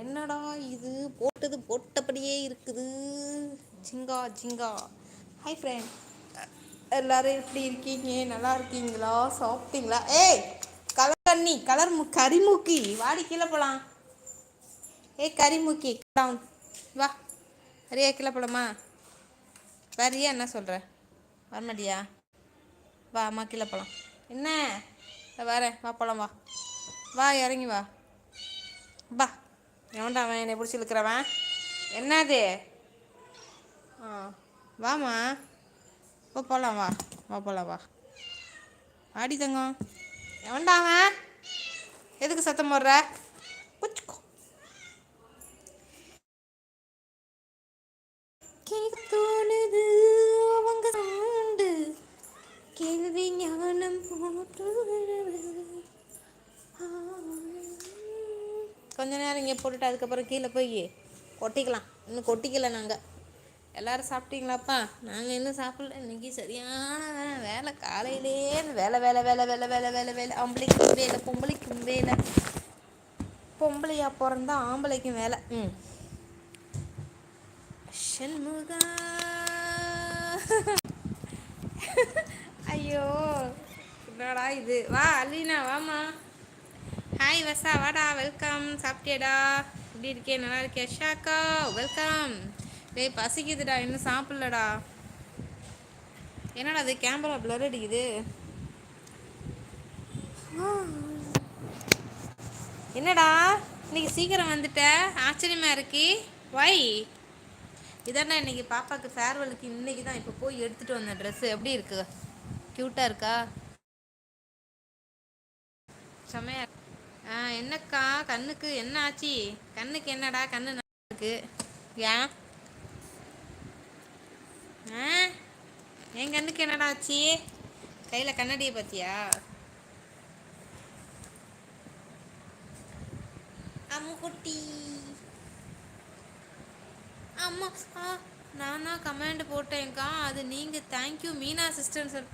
என்னடா இது? போட்டது போட்டபடியே இருக்குது. ஜிங்கா ஜிங்கா. ஹாய் ஃப்ரெண்ட் எல்லாரும் எப்படி இருக்கீங்க? நல்லா இருக்கீங்களா? சாப்பிட்டீங்களா? ஏய் கலர் தண்ணி கலர் மு கரிமுக்கி. வாடி கீழே போகலாம் ஏய் கரிமுக்கி டவுன் வா. வரியா கீழே போலாமா? வரியா என்ன சொல்கிற வரமாட்டியா? வா அம்மா கீழே போகலாம் என்ன? வரேன். வா போகலாம் வா. வா இறங்கி வா. வா. எவன்டா அவன் என்னை பிடிச்சி இழுக்கிறவன்? என்னது? ஆ வாமா இப்போ போகலாம் வா. வா போகலாம் வா. ஆடி தங்கம். எவன்டா அவன்? எதுக்கு சத்தம் போடுற? புச்சுக்கோ கேக்கு கொஞ்ச நேரம் இங்கே போட்டுட்டு அதுக்கப்புறம் கீழே போய் கொட்டிக்கலாம். இன்னும் கொட்டிக்கல நாங்கள் எல்லாரும் சாப்பிட்டீங்களாப்பா? நாங்கள் இன்னும் சாப்பிடல. இன்னைக்கு சரியான வேலை. வேலை காலையிலே வேலை வேலை வேலை வேலை வேலை வேலை வேலை. ஆம்பளைக்கும் வேலை பொம்பளைக்கும் வேலை. பொம்பளையா பிறந்தா ஆம்பளைக்கும் வேலை. ம். சண்முகா. ஐயோ என்னடா இது? வா அலீனா வாமா ஹாய் வசா வாடா வெல்கம் சாப்பிட்டியடா? எப்படி இருக்கே? நல்லா இருக்கியா ஷாக்கா வெல்கம் டேய் பசிக்குதுடா. இன்னும் சாப்பிட்லடா. என்னடா அது கேமரா பிளர் அடிக்குது. என்னடா? இன்னைக்கு சீக்கிரம் வந்துட்ட. ஆச்சரியமா இருக்கி. வை இதாண்டா இன்னைக்கு பாப்பாக்கு ஃபேர்வெலுக்கு இன்னைக்கு தான் இப்போ போய் எடுத்துட்டு வந்த ட்ரெஸ் எப்படி இருக்கு? க்யூட்டாக இருக்கா? செம்மையாக என்னக்கா கண்ணுக்கு என்ன ஆச்சு? கண்ணுக்கு என்னடா கண்ணு நல்லா இருக்கு ஏன் ஆ? என் கண்ணுக்கு என்னடா ஆச்சு? கையில் கண்ணாடியை பார்த்தியா? அம்முக்குட்டி அம்மா ஆ நானா கமெண்ட் போட்டேன்க்கா. அது நீங்கள் தேங்க்யூ மீனா சிஸ்டர்னு சொல்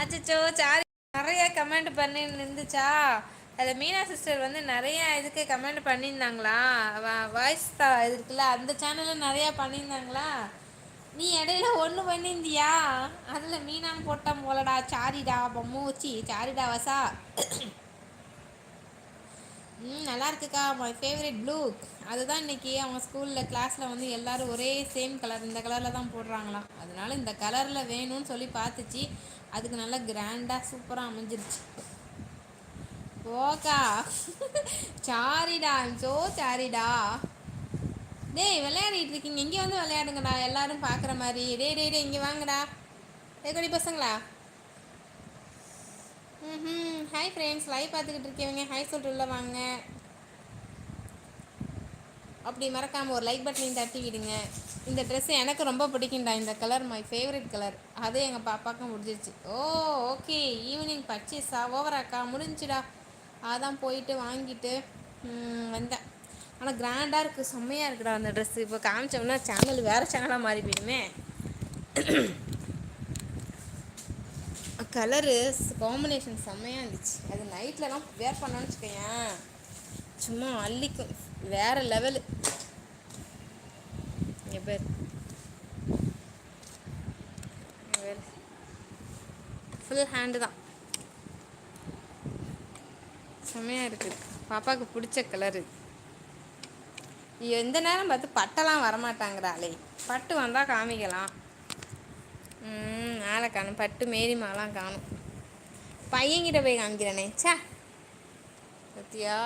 அச்சோ சாரி நிறைய கமெண்ட் பண்ணி இருந்துச்சா அதில் மீனா சிஸ்டர் வந்து நிறைய இதுக்கு கமெண்ட் பண்ணியிருந்தாங்களா வாய்ஸ் தான் இது இருக்குல்ல அந்த சேனலில் நிறையா பண்ணியிருந்தாங்களா நீ இடையில ஒன்று பண்ணியிருந்தியா அதில் மீனான்னு போட்டான் போலடா சாரிடா பொம்மூச்சி சாரிடா வசா. ம் நல்லா இருக்குக்கா மை ஃபேவரட் ப்ளூ அதுதான் இன்னைக்கு அவங்க ஸ்கூலில் கிளாஸில் வந்து எல்லோரும் ஒரே சேம் கலர் இந்த கலரில் தான் போடுறாங்களாம். அதனால இந்த கலரில் வேணும்னு சொல்லி பார்த்துச்சு. அதுக்கு நல்லா கிராண்டாக சூப்பராக அமைஞ்சிருச்சு. ஓகா சாரிடா ஸோ சாரிடா. டேய் விளையாடிட்டு இருக்கீங்க. இங்கே வந்து விளையாடுங்கடா. எல்லாரும் பார்க்குற மாதிரி. டே டே டே இங்கே வாங்கடா. டே கொடி பசங்களா? ம் ஹாய் ஃப்ரெண்ட்ஸ் லைவ் பார்த்துக்கிட்டு இருக்கவங்க ஹாய் சொல்லிட்டு உள்ள வாங்க. அப்படி மறக்காமல் ஒரு லைக் பட்டனையும் தட்டி விடுங்க. இந்த ட்ரெஸ்ஸு எனக்கு ரொம்ப பிடிக்கும்டா. இந்த கலர் மை ஃபேவரட் கலர் அது எங்கள் பாப்பாவுக்கும் முடிஞ்சிருச்சு. ஓ ஓகே ஈவினிங் பர்ச்சேஸா ஓவராக்கா முடிஞ்சுடா. அதான் போயிட்டு வாங்கிட்டு வந்தேன். ஆனால் கிராண்டாக இருக்குது செம்மையாக இருக்குடா அந்த ட்ரெஸ்ஸு இப்போ காமிச்சோம்னா சேனல் வேறு சேனலாக மாறி போயிடுமே. கலரு காம்பினேஷன் செம்மையாக இருந்துச்சு. அது நைட்லலாம் வேர் பண்ணோன்னு வச்சுக்கோயேன். சும்மா அள்ளிக்கும். வேறு லெவலு இங்கே பேர். ஃபுல் ஹேண்டு தான். செம்மையாக இருக்குது பாப்பாவுக்கு பிடிச்ச கலரு எந்த நேரம் பார்த்து பட்டெல்லாம் வரமாட்டாங்கிறாளே பட்டு வந்தால் காமிக்கலாம். ஆளை காணும். பட்டு மேரிமாலாம் காணும். பையன்கிட்ட போய் காமிக்கிறேனே. சே பத்தியா?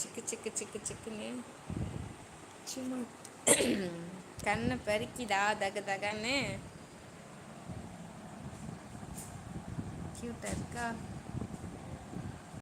சிக்கு சிக்கு சிக்கு சிக்குன்னு. சும்மா கண்ணை பறிக்கிடா தக தகன்னு. க்யூட்டாக இருக்கா?